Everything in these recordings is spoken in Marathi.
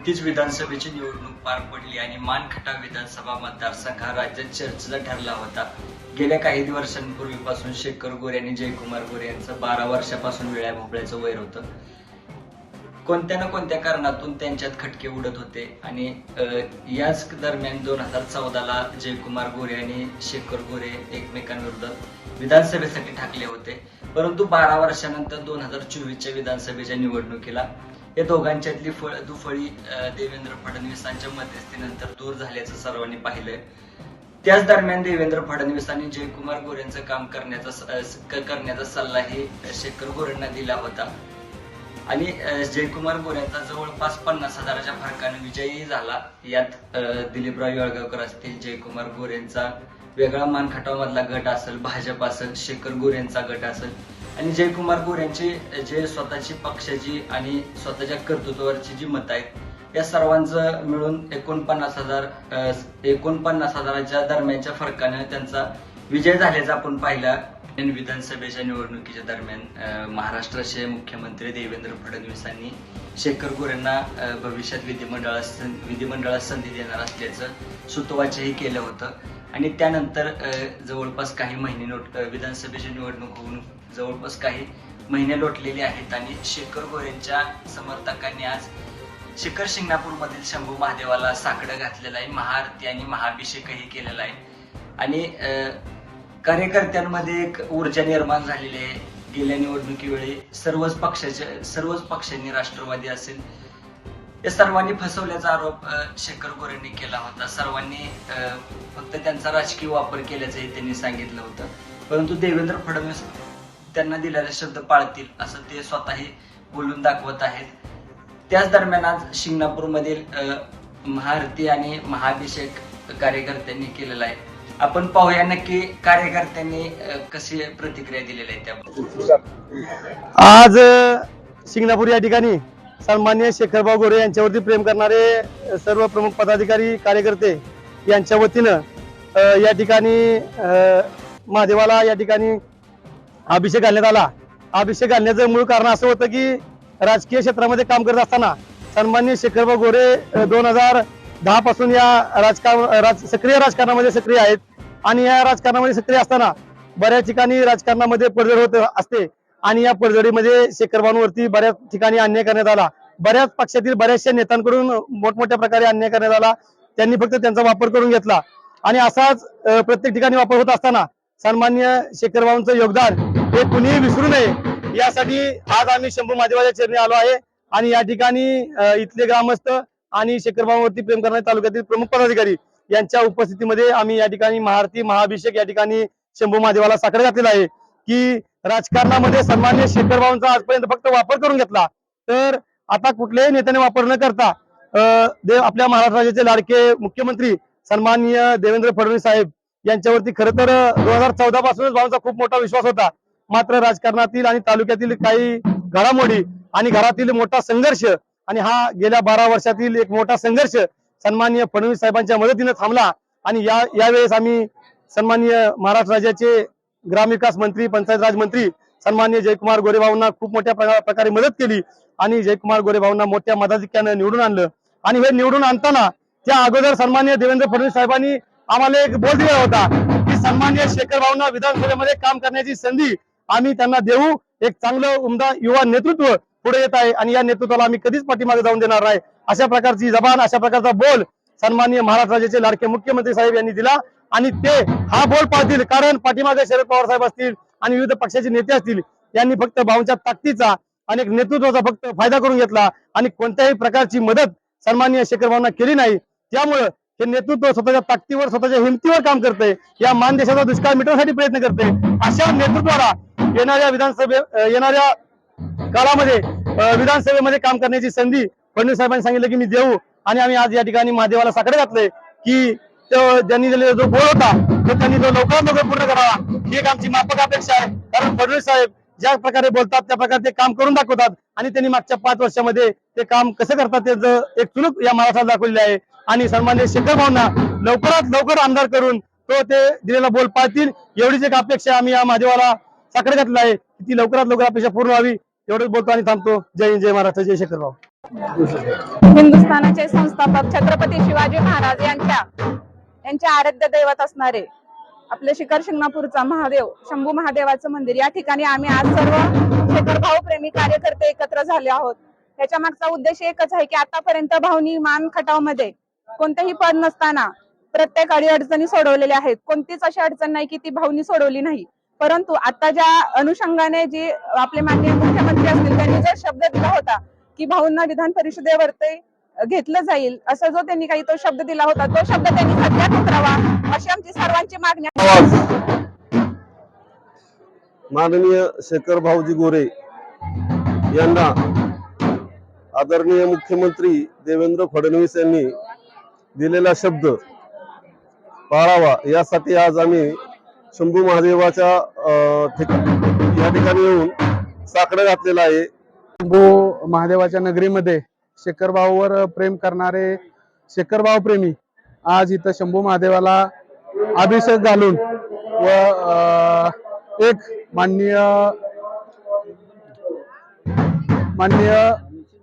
नुकतीच विधानसभेची निवडणूक पार पडली आणि मानखटा विधानसभा मतदारसंघ हा राज्यात चर्चेचा ठरला होता. गेल्या काही वर्षांपूर्वीपासून शेखर गोरे आणि जयकुमार गोरे यांचं बारा वर्षापासून वेळ्या भोपळ्याचं वैर होतं. कोणत्या ना कोणत्या कारणातून त्यांच्यात खटके उडत होते आणि याच दरम्यान दोन हजार चौदाला जयकुमार गोरे आणि शेखर गोरे एकमेकांविरोधात विधानसभेसाठी ठाकले होते. परंतु बारा वर्षानंतर दोन हजार चोवीसच्या विधानसभेच्या निवडणुकीला या दोघांच्यातली फळ दुफळी देवेंद्र फडणवीसांच्या मध्यस्थीनंतर दूर झाल्याचं सर्वांनी पाहिलंय. त्याच दरम्यान देवेंद्र फडणवीसांनी जयकुमार गोरेंचं काम करण्याचा करण्याचा सल्लाही शेखर गोरेंना दिला होता. आणि जयकुमार गोऱ्यांचा जवळपास पन्नास हजाराच्या फरकाने विजयी झाला. यात दिलीपराव येळगावकर असतील जयकुमार गोरेंचा वेगळा मानखटाव मधला गट असेल भाजप असेल शेखर गोरेंचा गट असेल आणि जयकुमार गोरेंची जे स्वतःची पक्षाची आणि स्वतःच्या कर्तृत्वावरची जी मतं आहेत या सर्वांचं मिळून एकोणपन्नास हजार एकोणपन्नास हजाराच्या दरम्यानच्या फरकाने त्यांचा विजय झाल्याचा आपण पाहिला. विधानसभेच्या निवडणुकीच्या दरम्यान महाराष्ट्राचे मुख्यमंत्री देवेंद्र फडणवीसांनी शेखर गोरेंना भविष्यात विधिमंडळात सं- विधिमंडळात संधी देणार असल्याचं सुतवाचही केलं होतं. आणि त्यानंतर जवळपास काही महिने नोट विधानसभेची निवडणूक होऊन जवळपास काही महिने लोटलेले आहेत आणि शेखर गोरेंच्या समर्थकांनी आज शिखर शिंगणापूरमधील शंभू महादेवाला साकडं घातलेलं आहे. महाआरती आणि महाअभिषेकही केलेला आहे. आणि कार्यकर्त्यांमध्ये एक ऊर्जा निर्माण झालेली आहे. गेल्या निवडणुकीवेळी सर्वच पक्षाचे सर्वच पक्षांनी राष्ट्रवादी असेल या सर्वांनी फसवल्याचा आरोप शेखर गोरेंनी केला होता. सर्वांनी फक्त त्यांचा राजकीय वापर केल्याचंही त्यांनी सांगितलं होतं. परंतु देवेंद्र फडणवीस त्यांना दिलेले शब्द पाळतील असं ते स्वतःही बोलून दाखवत आहेत. त्याच दरम्यान आज शिंगणापूरमधील महाआरती आणि महाअभिषेक कार्यकर्त्यांनी केलेला आहे. आपण पाहूया नक्की कार्यकर्त्यांनी कशी प्रतिक्रिया दिलेली आहे त्याबद्दल. आज शिंगणापूर या ठिकाणी सन्मान्य शेखरभाऊ गोरे यांच्यावरती प्रेम करणारे सर्व प्रमुख पदाधिकारी कार्यकर्ते यांच्या वतीनं या ठिकाणी महादेवाला या ठिकाणी अभिषेक घालण्यात आला. अभिषेक घालण्याचं मूळ कारण असं होतं की राजकीय क्षेत्रामध्ये काम करत असताना सन्मान्य शेखरभाऊ गोरे दोन हजार दहा पासून या राजकारण राज सक्रिय राजकारणामध्ये सक्रिय आहेत. आणि या राजकारणामध्ये सक्रिय असताना बऱ्याच ठिकाणी राजकारणामध्ये पडझड होत असते. आणि या पडझडीमध्ये शेखरबानवरती बऱ्याच ठिकाणी अन्याय करण्यात आला. बऱ्याच पक्षातील बऱ्याचशा नेत्यांकडून मोठमोठ्या प्रकारे अन्याय करण्यात आला. त्यांनी फक्त त्यांचा वापर करून घेतला. आणि असाच प्रत्येक ठिकाणी वापर होत असताना सन्मान्य शेखरबाबूंचं योगदान हे कुणीही विसरू नये. यासाठी आज आम्ही शंभू महादेवाच्या चरणी आलो आहे. आणि या ठिकाणी इथले ग्रामस्थ आणि शेखरबाबूवरती प्रेम करणारे तालुक्यातील प्रमुख पदाधिकारी यांच्या उपस्थितीमध्ये आम्ही या ठिकाणी महाआरती महाअभिषेक या ठिकाणी शंभू महादेवाला साखर घातलेला आहे की राजकारणामध्ये सन्मान्य शेखरबाबांचा आजपर्यंत फक्त वापर करून घेतला. तर आता कुठल्याही नेत्याने वापर न करता देव आपल्या महाराष्ट्र राज्याचे लाडके मुख्यमंत्री सन्माननीय देवेंद्र फडणवीस साहेब यांच्यावरती खरं तर दोन हजार चौदा पासूनच भावांचा खूप मोठा विश्वास होता. मात्र राजकारणातील आणि तालुक्यातील काही घडामोडी आणि घरातील मोठा संघर्ष आणि हा गेल्या बारा वर्षातील एक मोठा संघर्ष सन्माननीय फडणवीस साहेबांच्या मदतीने थांबला. आणि या यावेळेस आम्ही सन्माननीय महाराष्ट्र राज्याचे ग्रामविकास मंत्री पंचायत राज मंत्री सन्मान्य जयकुमार गोरेभाऊंना खूप मोठ्या प्रकारे मदत केली आणि जयकुमार गोरेभाऊंना मोठ्या मताधिक्यानं निवडून आणलं. आणि हे निवडून आणताना त्या अगोदर सन्मान्य देवेंद्र फडणवीस साहेबांनी आम्हाला एक बोल दिला होता की सन्मान्य शेखर भाऊंना विधानसभेमध्ये काम करण्याची संधी आम्ही त्यांना देऊ. एक चांगलं उमदा युवा नेतृत्व पुढे येत आहे आणि या नेतृत्वाला आम्ही कधीच पाठीमागे जाऊन देणार नाही. अशा प्रकारची जबान अशा प्रकारचा बोल सन्मान्य महाराष्ट्र राज्याचे लाडके मुख्यमंत्री साहेब यांनी दिला. आणि ते हा बोल पाहतील. कारण पाठीमागे शरद पवार साहेब असतील आणि विविध पक्षाचे नेते असतील यांनी फक्त भाऊंच्या ताकदीचा आणि नेतृत्वाचा फक्त फायदा करून घेतला आणि कोणत्याही प्रकारची मदत सन्माननीय शेखर भाऊंना केली नाही. त्यामुळं हे नेतृत्व स्वतःच्या ताकदीवर स्वतःच्या हिमतीवर काम करते या मानदेशाचा दुष्काळ मिटवण्यासाठी प्रयत्न करते अशा नेतृत्वाला येणाऱ्या विधानसभे येणाऱ्या काळामध्ये विधानसभेमध्ये काम करण्याची संधी फडणवीस साहेबांनी सांगितलं की मी देऊ. आणि आम्ही आज या ठिकाणी महादेवाला साकडे घातले की ज्यांनी दिलेला जो गोळ होता तो त्यांनी तो लवकरात लवकर पूर्ण करावा ही एक आमची माफक अपेक्षा आहे. कारण फडणवीस साहेब ज्या प्रकारे बोलतात त्या प्रकारे ते काम करून दाखवतात आणि त्यांनी मागच्या पाच वर्षामध्ये ते काम कसं करतात त्याचं एक चुनूक या महाराष्ट्रात दाखवलेली आहे. आणि सन्मान्य शेखर भाऊंना लवकरात लवकर आमदार करून तो ते दिलेला बोल पाळतील एवढीच एक अपेक्षा आम्ही या महादेवाला साकडे घातला आहे. ती लवकरात लवकर अपेक्षा पूर्ण व्हावी एवढंच बोलतो आणि थांबतो. जय जय महाराष्ट्र जय शेखर भाऊ. हिंदुस्थानाचे संस्थापक छत्रपती शिवाजी महाराज यांच्या यांचे आराध्य दैवत असणारे आपले शिखर शिंगणापूरचा महादेव शंभू महादेवाचं मंदिर. या ठिकाणी आम्ही आज सर्व शेखर भाऊ प्रेमी कार्यकर्ते एकत्र झाले आहोत. त्याच्या मागचा उद्देश एकच आहे की आतापर्यंत भाऊनी मान खटावमध्ये कोणतेही पद नसताना प्रत्येक अडीअडचणी सोडवलेल्या आहेत. कोणतीच अशी अडचण नाही की ती भाऊनी सोडवली नाही. परंतु आता ज्या अनुषंगाने जी आपले माननीय मुख्यमंत्री असतील त्यांनी जो शब्द दिला होता की भाऊंना विधान परिषदेवरती घेतलं जाईल. असं जो त्यांनी काही तो शब्द दिला होता तो शब्द त्यांनी सध्याच उतरावा अशी आमची सर्वांची मागणी माननीय शेखर भाऊजी गोरे यांना आदरणीय मुख्यमंत्री देवेंद्र फडणवीस यांनी दिलेला शब्द पाळावा यासाठी आज आम्ही शंभू महादेवाच्या या ठिकाणी येऊन साकडं घातलेलं आहे. शंभू महादेवाच्या नगरीमध्ये शेखरभाऊवर प्रेम करणारे शेखरभाऊ प्रेमी आज इथं शंभू महादेवाला अभिषेक घालून व एक माननीय माननीय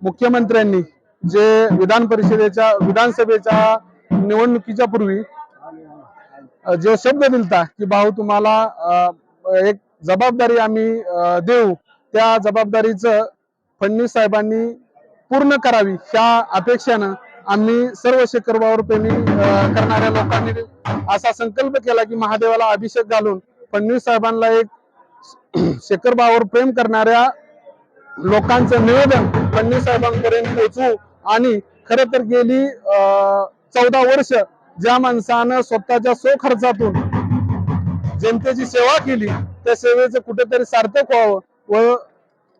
मुख्यमंत्र्यांनी जे विधान परिषदेच्या विधानसभेच्या निवडणुकीच्या पूर्वी जे शब्द दिलता की भाऊ तुम्हाला एक जबाबदारी आम्ही देऊ त्या जबाबदारीचं फडणवीस साहेबांनी पूर्ण करावी ह्या अपेक्षेनं आम्ही सर्व शेखरबावर प्रेमी करणाऱ्या लोकांनी असा संकल्प केला की महादेवाला अभिषेक घालून फडणवीस साहेबांना एक शेखरबावर प्रेम करणाऱ्या लोकांचं निवेदन फडणवीस साहेबांपर्यंत पोहोचवू आणि खर तर गेली चौदा वर्ष ज्या माणसानं स्वतःच्या सो खर्चातून जनतेची सेवा केली त्या सेवेचं कुठेतरी सार्थक व्हावं व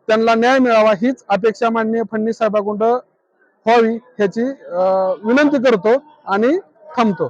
त्यांना न्याय मिळावा हीच अपेक्षा माननीय फडणवीस साहेबाकुंड व्हावी ह्याची अं, विनंती करतो आणि थांबतो.